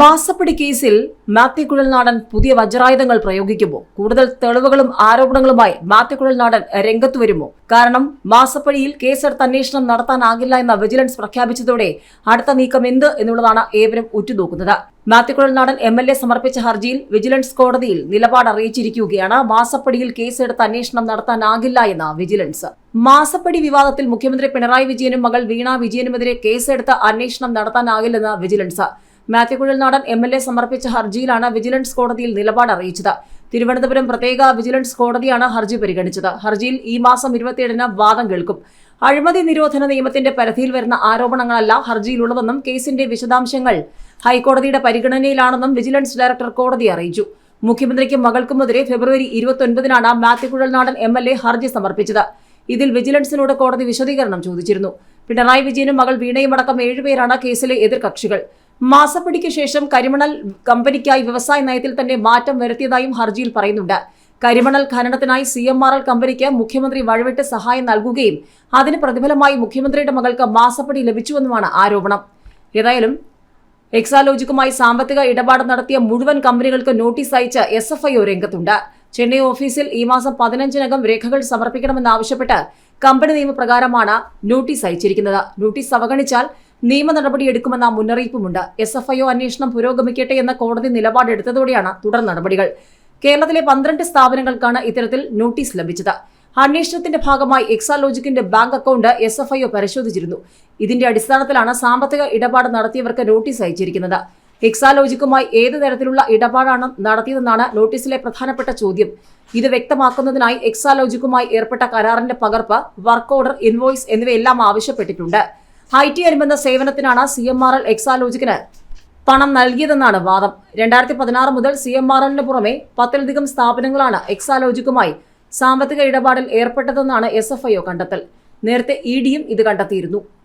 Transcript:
മാസപ്പടി കേസിൽ മാത്യു കുഴൽനാടൻ പുതിയ വജ്രായുധങ്ങൾ പ്രയോഗിക്കുമോ? കൂടുതൽ തെളിവുകളും ആരോപണങ്ങളുമായി മാത്യു കുഴൽനാടൻ രംഗത്ത് വരുമോ? കാരണം മാസപ്പടിയിൽ കേസെടുത്ത് അന്വേഷണം നടത്താനാകില്ല എന്ന വിജിലൻസ് പ്രഖ്യാപിച്ചതോടെ അടുത്ത നീക്കം എന്ത് എന്നുള്ളതാണ് ഏവരും ഉറ്റുനോക്കുന്നത്. Mathew Kuzhalnadan M L A സമർപ്പിച്ച ഹർജിയിൽ വിജിലൻസ് കോടതിയിൽ നിലപാട് അറിയിച്ചിരിക്കുകയാണ്. മാസപ്പടിയിൽ കേസെടുത്ത് അന്വേഷണം നടത്താനാകില്ല എന്ന വിജിലൻസ്. മാസപ്പടി വിവാദത്തിൽ മുഖ്യമന്ത്രി പിണറായി വിജയനും മകൾ വീണ വിജയനുമെതിരെ കേസെടുത്ത് അന്വേഷണം നടത്താനാകില്ലെന്ന് vigilance. Mathew Kuzhalnadan M L A സമർപ്പിച്ച ഹർജിയിലാണ് വിജിലൻസ് കോടതിയിൽ നിലപാട് അറിയിച്ചത്. തിരുവനന്തപുരം പ്രത്യേക വിജിലൻസ് കോടതിയാണ് ഹർജി പരിഗണിച്ചത്. ഹർജിയിൽ ഈ മാസം ഇരുപത്തിയേഴിന് വാദം കേൾക്കും. അഴിമതി നിരോധന നിയമത്തിന്റെ പരിധിയിൽ വരുന്ന ആരോപണങ്ങളല്ല ഹർജിയിലുള്ളതെന്നും കേസിന്റെ വിശദാംശങ്ങൾ ഹൈക്കോടതിയുടെ പരിഗണനയിലാണെന്നും വിജിലൻസ് ഡയറക്ടർ കോടതി അറിയിച്ചു. മുഖ്യമന്ത്രിക്കും മകൾക്കുമെതിരെ ഫെബ്രുവരി ഇരുപത്തൊൻപതിനാണ് Mathew Kuzhalnadan M L A ഹർജി സമർപ്പിച്ചത്. ഇതിൽ വിജിലൻസിനോട് കോടതി വിശദീകരണം ചോദിച്ചിരുന്നു. പിണറായി വിജയനും മകൾ വീണയുമടക്കം ഏഴുപേരാണ് കേസിലെ എതിർകക്ഷികൾ മാസപ്പടിക്ക് ശേഷം കരിമണൽ കമ്പനിക്കായി വ്യവസായ നയത്തിൽ തന്നെ മാറ്റം വരുത്തിയതായും ഹർജിയിൽ പറയുന്നുണ്ട്. കരിമണൽ ഖനനത്തിനായി സി എം ആർ എൽ കമ്പനിക്ക് മുഖ്യമന്ത്രി വഴിവിട്ട് സഹായം നൽകുകയും അതിന് പ്രതിഫലമായി മുഖ്യമന്ത്രിയുടെ മകൾക്ക് മാസപ്പടി ലഭിച്ചുവെന്നുമാണ് ആരോപണം. ഏതായാലും എക്സാലോജിക്കുമായി സാമ്പത്തിക ഇടപാട് നടത്തിയ മുഴുവൻ കമ്പനികൾക്ക് നോട്ടീസ് അയച്ച് എസ് എഫ് ഐ രംഗത്തുണ്ട്. ചെന്നൈ ഓഫീസിൽ ഈ മാസം പതിനഞ്ചിനകം രേഖകൾ സമർപ്പിക്കണമെന്നാവശ്യപ്പെട്ട് കമ്പനി നിയമപ്രകാരമാണ് നോട്ടീസ് അയച്ചിരിക്കുന്നത്. നോട്ടീസ് അവഗണിച്ചാൽ നിയമ നടപടിയെടുക്കുമെന്ന മുന്നറിയിപ്പുമുണ്ട്. എസ് എഫ് ഐ അന്വേഷണം പുരോഗമിക്കട്ടെ എന്ന കോടതി നിലപാടെടുത്തതോടെയാണ് തുടർ നടപടികൾ. കേരളത്തിലെ പന്ത്രണ്ട് സ്ഥാപനങ്ങൾക്കാണ് ഇത്തരത്തിൽ നോട്ടീസ് ലഭിച്ചത്. അന്വേഷണത്തിന്റെ ഭാഗമായി എക്സാലോജിക്കിന്റെ bank account S F I പരിശോധിച്ചിരുന്നു. ഇതിന്റെ അടിസ്ഥാനത്തിലാണ് സാമ്പത്തിക ഇടപാട് നടത്തിയവർക്ക് നോട്ടീസ് അയച്ചിരിക്കുന്നത്. എക്സാലോജിക്കുമായി ഏത് തരത്തിലുള്ള ഇടപാടാണ് നടത്തിയതെന്നാണ് നോട്ടീസിലെ പ്രധാനപ്പെട്ട ചോദ്യം. ഇത് വ്യക്തമാക്കുന്നതിനായി എക്സാലോജിക്കുമായി ഏർപ്പെട്ട കരാറിന്റെ പകർപ്പ് വർക്ക് ഓർഡർ ഇൻവോയ്സ് എന്നിവയെല്ലാം ആവശ്യപ്പെട്ടിട്ടുണ്ട്. ടി അനുബന്ധ സേവനത്തിനാണ് സി എം ആർ എൽ എക്സാലോജിക്കിന് പണം നൽകിയതെന്നാണ് വാദം. രണ്ടായിരത്തി പതിനാറ് മുതൽ സി എം ആർ എല്ലിന് പുറമെ പത്തിലധികം സ്ഥാപനങ്ങളാണ് എക്സാലോജിക്കുമായി സാമ്പത്തിക ഇടപാടിൽ ഏർപ്പെട്ടതെന്നാണ് എസ് എഫ് ഐ കണ്ടെത്തൽ. നേരത്തെ ഇ ഡിയും ഇത് കണ്ടെത്തിയിരുന്നു.